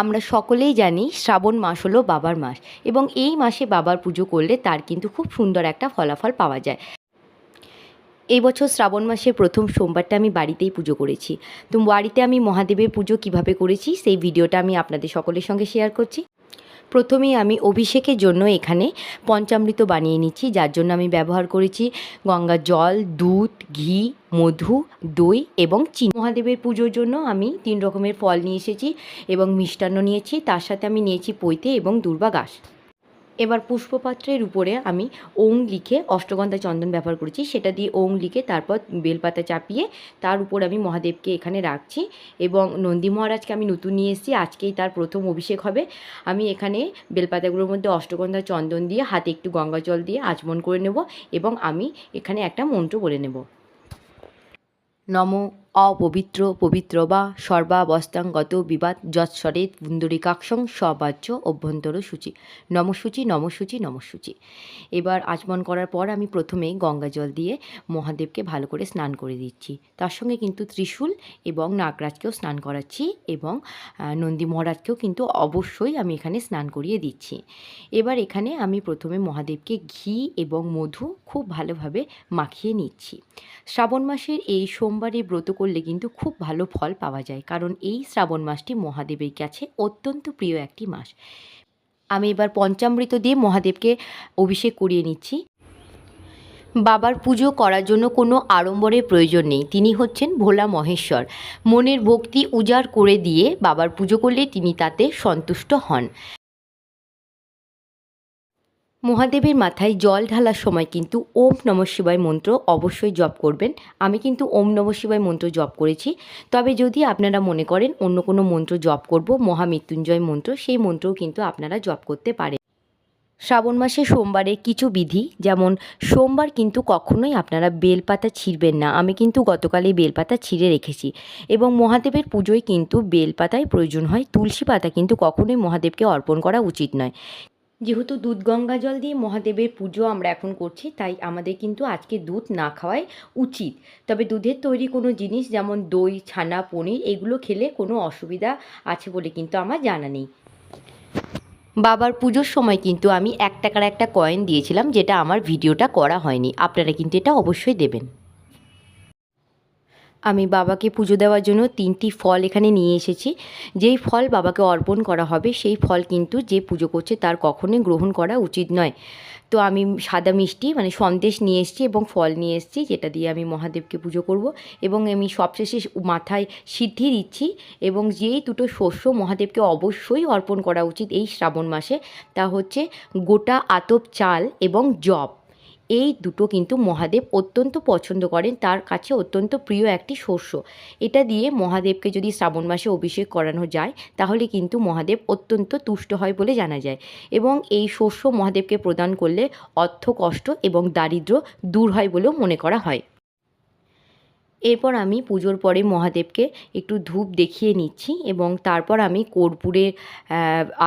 আমরা সকলেই জানি শ্রাবণ মাস হলো বাবার মাস এবং এই মাসে বাবার পুজো করলে তার কিন্তু খুব সুন্দর একটা ফলাফল পাওয়া যায়। এই বছর শ্রাবণ মাসের প্রথম সোমবারটা আমি বাড়িতেই পুজো করেছি। তো বাড়িতে আমি মহাদেবের পুজো কীভাবে করেছি সেই ভিডিওটা আমি আপনাদের সকলের সঙ্গে শেয়ার করছি। প্রথমেই আমি অভিষেকের জন্য এখানে পঞ্চামৃত বানিয়ে নিচ্ছি, যার জন্য আমি ব্যবহার করেছি গঙ্গা জল, দুধ, ঘি, মধু, দই এবং চিনি। মহাদেবের পুজোর জন্য আমি তিন রকমের ফল নিয়ে এসেছি এবং মিষ্টান্ন নিয়েছি, তার সাথে আমি নিয়েছি পৈতে এবং দুর্বা ঘাস এবার পুষ্পপাত্রের উপরে আমি ওং লিখে অষ্টগন্ধা চন্দন ব্যবহার করেছি। সেটা দিয়ে ওং লিখে তারপর বেলপাতা চাপিয়ে তার উপর আমি মহাদেবকে এখানে রাখছি এবং নন্দী মহারাজকে আমি নতুন নিয়ে এসেছি। আজকেই তার প্রথম অভিষেক হবে। আমি এখানে বেলপাতাগুলোর মধ্যে অষ্টগন্ধা চন্দন দিয়ে হাতে একটু গঙ্গা জল দিয়ে আচমন করে নেব এবং আমি এখানে একটা মন্ত্র বলে নেব। নম অপবিত্র, পবিত্র বা সর্বাবস্থাঙ্গত বিবাদ যৎসরেত পুন্দরিকাক্ষং সবাচ্য অভ্যন্তর সূচি। নমসূচি নমসূচি নমসূচি। এবার আচমন করার পর আমি প্রথমেই গঙ্গা জল দিয়ে মহাদেবকে ভালো করে স্নান করে দিচ্ছি। তার সঙ্গে কিন্তু ত্রিশূল এবং নাগরাজকেও স্নান করাচ্ছি এবং নন্দী মহারাজকেও কিন্তু অবশ্যই আমি এখানে স্নান করিয়ে দিচ্ছি। এবার এখানে আমি প্রথমে মহাদেবকে ঘি এবং মধু খুব ভালোভাবে মাখিয়ে নিচ্ছি। শ্রাবণ মাসের এই সোমবারে ব্রত করলে কিন্তু খুব ভালো ফল পাওয়া যায়। কারণ এই শ্রাবণ মাসটি মহাদেবের কাছে অত্যন্ত প্রিয় একটি মাস। আমি এবার পঞ্চামৃত দিয়ে মহাদেবকে অভিষেক করিয়ে নিচ্ছি। বাবার পুজো করার জন্য কোনো আড়ম্বরের প্রয়োজন নেই। তিনি হচ্ছেন ভোলা মহেশ্বর। মনের ভক্তি উজাড় করে দিয়ে বাবার পুজো করলে তিনি তাতে সন্তুষ্ট হন। মহাদেবের মাথায় জল ঢালার সময় কিন্তু ওম নম শিবায় মন্ত্র অবশ্যই জপ করবেন। আমি কিন্তু ওম নম শিবায় মন্ত্র জপ করেছি। তবে যদি আপনারা মনে করেন অন্য কোনো মন্ত্র জপ করব, মহামৃত্যুঞ্জয় মন্ত্র, সেই মন্ত্রও কিন্তু আপনারা জপ করতে পারেন। শ্রাবণ মাসে সোমবারে কিছু বিধি, যেমন সোমবার কিন্তু কখনোই আপনারা বেলপাতা ছিঁড়বেন না। আমি কিন্তু গতকালই বেলপাতা ছিঁড়ে রেখেছি। এবং মহাদেবের পুজোয় কিন্তু বেলপাতায় প্রয়োজন হয় তুলসী পাতা, কিন্তু কখনোই মহাদেবকে অর্পণ করা উচিত নয়। যেহেতু দুধ গঙ্গা জল দিয়ে মহাদেবের পুজো আমরা এখন করছি, তাই আমাদের কিন্তু আজকে দুধ না খাওয়াই উচিত। তবে দুধের তৈরি কোনো জিনিস যেমন দই, ছানা, পনির, এগুলো খেলে কোনো অসুবিধা আছে বলে কিন্তু আমার জানা নেই। বাবার পুজোর সময় কিন্তু আমি এক টাকার একটা কয়েন দিয়েছিলাম, যেটা আমার ভিডিওটা করা হয়নি। আপনারা কিন্তু এটা অবশ্যই দেবেন। আমি বাবাকে পুজো দেওয়ার জন্য তিনটি ফল এখানে নিয়ে এসেছি। যেই ফল বাবাকে অর্পণ করা হবে, সেই ফল কিন্তু যে পুজো করছে তার কখনোই গ্রহণ করা উচিত নয়। তো আমি সাদা মিষ্টি মানে সন্দেশ নিয়ে এসেছি এবং ফল নিয়ে এসেছি, যেটা দিয়ে আমি মহাদেবকে পুজো করব এবং আমি সবশেষে মাথায় সিদ্ধি দিচ্ছি এবং যেই দুটো শস্য মহাদেবকে অবশ্যই অর্পণ করা উচিত এই শ্রাবণ মাসে, তা হচ্ছে গোটা আতপ চাল এবং জব। এই দুটো কিন্তু মহাদেব অত্যন্ত পছন্দ করেন। তার কাছে অত্যন্ত প্রিয় একটি শস্য। এটা দিয়ে মহাদেবকে যদি শ্রাবণ মাসে অভিষেক করানো যায়, তাহলে কিন্তু মহাদেব অত্যন্ত তুষ্ট হয় বলে জানা যায়। এবং এই শস্য মহাদেবকে প্রদান করলে অর্থ কষ্ট এবং দারিদ্র দূর হয় বলেও মনে করা হয়। এরপর আমি পুজোর পরে মহাদেবকে একটু ধূপ দেখিয়ে নিচ্ছি এবং তারপর আমি কর্পূরের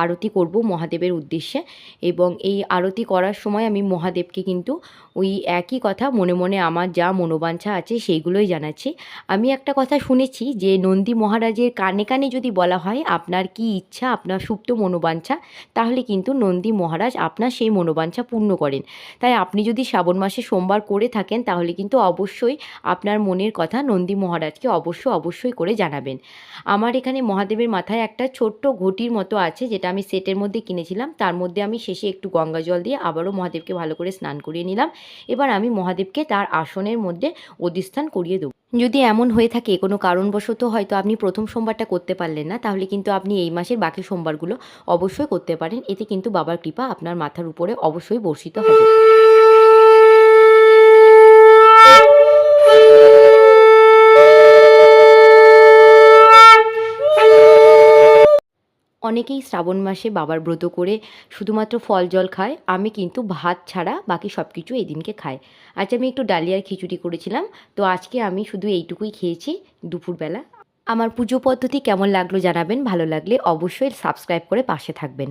আরতি করব মহাদেবের উদ্দেশ্যে এবং এই আরতি করার সময় আমি মহাদেবকে কিন্তু ওই একই কথা মনে মনে আমার যা মনোবাঞ্ছা আছে সেইগুলোই জানাচ্ছি। আমি একটা কথা শুনেছি যে নন্দী মহারাজের কানে কানে যদি বলা হয় আপনার কি ইচ্ছা, আপনার সুপ্ত মনোবাঞ্ছা, তাহলে কিন্তু নন্দী মহারাজ আপনার সেই মনোবাঞ্ছা পূর্ণ করেন। তাই আপনি যদি শ্রাবণ মাসে সোমবার করে থাকেন তাহলে কিন্তু অবশ্যই আপনার মনের কথা নন্দী মহারাজকে অবশ্য অবশ্যই করে জানাবেন। আমার এখানে মহাদেবের মাথায় একটা ছোট্ট ঘটির মতো আছে, যেটা আমি সেটের মধ্যে কিনেছিলাম। তার মধ্যে আমি শেষে একটু গঙ্গা জল দিয়ে আবারও মহাদেবকে ভালো করে স্নান করিয়ে নিলাম। এবার আমি মহাদেবকে তার আসনের মধ্যে অধিষ্ঠান করিয়ে দেবো। যদি এমন হয়ে থাকে, কোনো কারণবশত হয়তো আপনি প্রথম সোমবারটা করতে পারলেন না, তাহলে কিন্তু আপনি এই মাসের বাকি সোমবারগুলো অবশ্যই করতে পারেন। এতে কিন্তু বাবার কৃপা আপনার মাথার উপরে অবশ্যই বর্ষিত হবে। অনেকেই শ্রাবণ মাসে বাবার ব্রত করে শুধুমাত্র ফল জল খায়, আমি কিন্তু ভাত ছাড়া বাকি সব কিছু এই দিনকে খাই। আজ আমি একটু ডালিয়ার খিচুড়ি করেছিলাম, তো আজকে আমি শুধু এইটুকুই খেয়েছি দুপুরবেলা। আমার পুজো পদ্ধতি কেমন লাগল জানাবেন, ভালো লাগলে অবশ্যই সাবস্ক্রাইব করে পাশে থাকবেন।